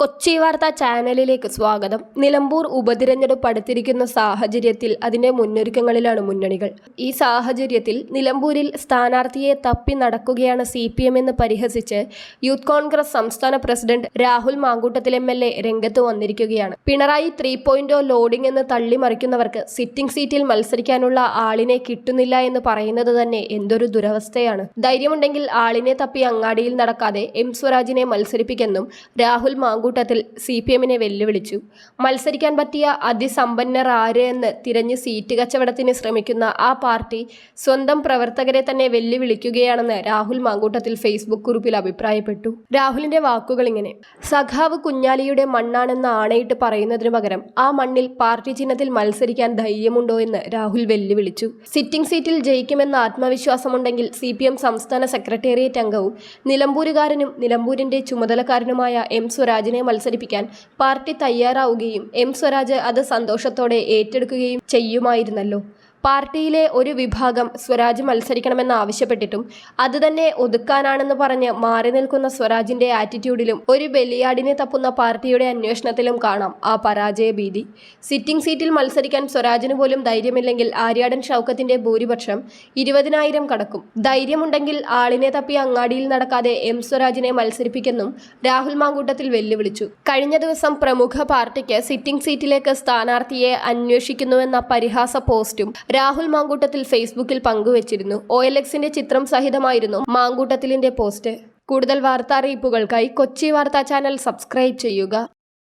കൊച്ചി വാർത്താ ചാനലിലേക്ക് സ്വാഗതം. നിലമ്പൂർ ഉപതിരഞ്ഞെടുപ്പ് അടുത്തിരിക്കുന്ന സാഹചര്യത്തിൽ അതിന്റെ മുന്നൊരുക്കങ്ങളിലാണ് മുന്നണികൾ. ഈ സാഹചര്യത്തിൽ നിലമ്പൂരിൽ സ്ഥാനാർത്ഥിയെ തപ്പി നടക്കുകയാണ് സി പി എം എന്ന് പരിഹസിച്ച് യൂത്ത് കോൺഗ്രസ് സംസ്ഥാന president Rahul Mankoottathil M L A രംഗത്ത് വന്നിരിക്കുകയാണ്. പിണറായി ത്രീ പോയിന്റ് ലോഡിംഗ് എന്ന് തള്ളിമറിക്കുന്നവർക്ക് സിറ്റിംഗ് സീറ്റിൽ മത്സരിക്കാനുള്ള ആളിനെ കിട്ടുന്നില്ല എന്ന് പറയുന്നത് തന്നെ എന്തൊരു ദുരവസ്ഥയാണ്. ധൈര്യമുണ്ടെങ്കിൽ ആളിനെ തപ്പി അങ്ങാടിയിൽ നടക്കാതെ എം സ്വരാജിനെ മത്സരിപ്പിക്കെന്നും രാഹുൽ മാങ്കൂട്ടത്തിൽ സി പി എമ്മിനെ വെല്ലുവിളിച്ചു. മത്സരിക്കാൻ പറ്റിയ അതിസമ്പന്നർ ആര് എന്ന് തിരഞ്ഞ് സീറ്റ് കച്ചവടത്തിന് ശ്രമിക്കുന്ന ആ പാർട്ടി സ്വന്തം പ്രവർത്തകരെ തന്നെ വെല്ലുവിളിക്കുകയാണെന്ന് രാഹുൽ മാങ്കൂട്ടത്തിൽ ഫേസ്ബുക്ക് കുറിപ്പിൽ അഭിപ്രായപ്പെട്ടു. രാഹുലിന്റെ വാക്കുകൾ ഇങ്ങനെ സഖാവ് കുഞ്ഞാലിയുടെ മണ്ണാണെന്ന് ആണയിട്ട് പറയുന്നതിനു പകരം ആ മണ്ണിൽ പാർട്ടി ചിഹ്നത്തിൽ മത്സരിക്കാൻ ധൈര്യമുണ്ടോ എന്ന് രാഹുൽ വെല്ലുവിളിച്ചു. സിറ്റിംഗ് സീറ്റിൽ ജയിക്കുമെന്ന ആത്മവിശ്വാസമുണ്ടെങ്കിൽ സി പി എം സംസ്ഥാന സെക്രട്ടേറിയറ്റ് അംഗവും നിലമ്പൂരുകാരനും നിലമ്പൂരിന്റെ ചുമതലക്കാരനുമായ എം സ്വരാജിനെ മത്സരിപ്പിക്കാൻ പാർട്ടി തയ്യാറാവുകയും എം സ്വരാജ് അത് സന്തോഷത്തോടെ ഏറ്റെടുക്കുകയും ചെയ്യുമായിരുന്നല്ലോ. പാർട്ടിയിലെ ഒരു വിഭാഗം സ്വരാജ് മത്സരിക്കണമെന്ന് ആവശ്യപ്പെട്ടിട്ടും അത് തന്നെ ഒതുക്കാനാണെന്ന് പറഞ്ഞ് മാറി നിൽക്കുന്ന സ്വരാജിന്റെ ആറ്റിറ്റ്യൂഡിലും ഒരു ബലിയാടിനെ തപ്പുന്ന പാർട്ടിയുടെ അന്വേഷണത്തിലും കാണാം ആ പരാജയ ഭീതി. സിറ്റിംഗ് സീറ്റിൽ മത്സരിക്കാൻ സ്വരാജിന് പോലും ധൈര്യമില്ലെങ്കിൽ ആര്യാടൻ ഷൗക്കത്തിന്റെ ഭൂരിപക്ഷം ഇരുപതിനായിരം കടക്കും. ധൈര്യമുണ്ടെങ്കിൽ ആളിനെ തപ്പി അങ്ങാടിയിൽ നടക്കാതെ എം സ്വരാജിനെ മത്സരിപ്പിക്കെന്നും രാഹുൽ മാങ്കൂട്ടത്തിൽ വെല്ലുവിളിച്ചു. കഴിഞ്ഞ ദിവസം പ്രമുഖ പാർട്ടിക്ക് സിറ്റിംഗ് സീറ്റിലേക്ക് സ്ഥാനാർത്ഥിയെ അന്വേഷിക്കുന്നുവെന്ന പരിഹാസ പോസ്റ്റും രാഹുൽ മാങ്കൂട്ടത്തിൽ ഫേസ്ബുക്കിൽ പങ്കുവച്ചിരുന്നു. ഒ എൽ എക്സിന്റെ ചിത്രം സഹിതമായിരുന്നു മാങ്കൂട്ടത്തിലിന്റെ പോസ്റ്റ്. കൂടുതൽ വാർത്താ അറിയിപ്പുകൾക്കായി കൊച്ചി വാർത്താ ചാനൽ സബ്സ്ക്രൈബ് ചെയ്യുക.